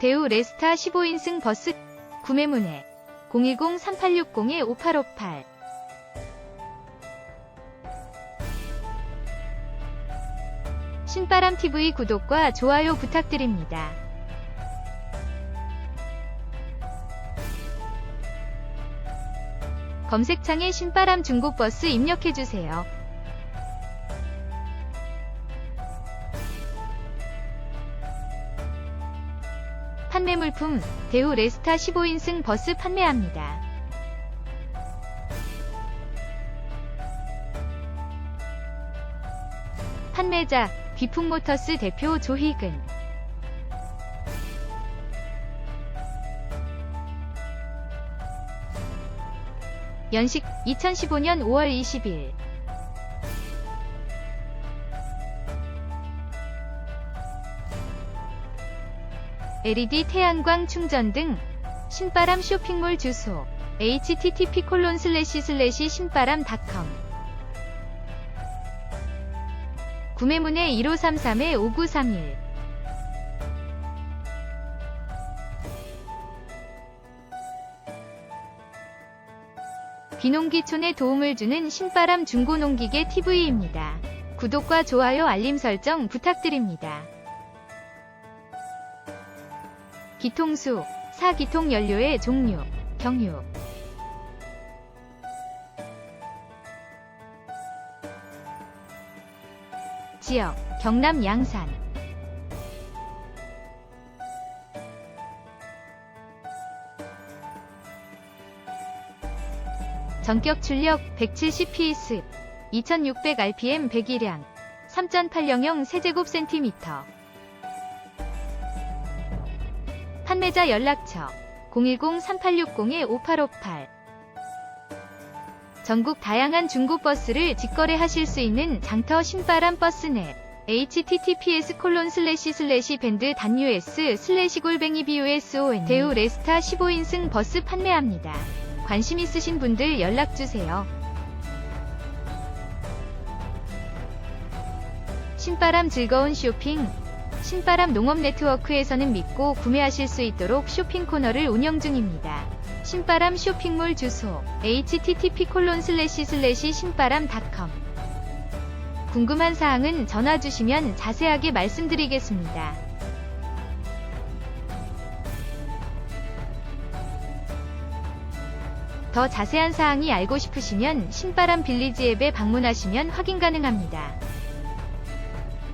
대우 레스타 15인승 버스 구매 문의 010-3860-5858 신바람TV 구독과 좋아요 부탁드립니다. 검색창에 신바람 중고버스 입력해주세요. 판매 물품 대우 레스타 15인승 버스 판매합니다. 판매자 비풍모터스 대표 조희근 연식 2015년 5월 20일 LED 태양광 충전 등 신바람 쇼핑몰 주소 http 콜론 슬래시 슬래시 신바람닷컴 구매문의 1533-5931 귀농기촌에 도움을 주는 신바람 중고농기계 TV입니다. 구독과 좋아요 알림 설정 부탁드립니다. 기통수, 사기통 연료의 종류, 경유. 지역, 경남 양산. 전격 출력 170PS, 2600rpm 배기량, 3.800 세제곱센티미터. 판매자 연락처 010-3860-5858 전국 다양한 중고버스를 직거래하실 수 있는 장터 신바람 버스넷 https 콜론 슬래시 슬래시 밴드 단유 s 슬래시 골뱅이 buson 대우 레스타 15인승 버스 판매합니다. 관심 있으신 분들 연락주세요. 신바람 즐거운 쇼핑 신바람 농업 네트워크에서는 믿고 구매하실 수 있도록 쇼핑 코너를 운영 중입니다. 신바람 쇼핑몰 주소 http 콜론 슬래시 슬래시 신바람닷컴 궁금한 사항은 전화 주시면 자세하게 말씀드리겠습니다. 더 자세한 사항이 알고 싶으시면 신바람 빌리지 앱에 방문하시면 확인 가능합니다.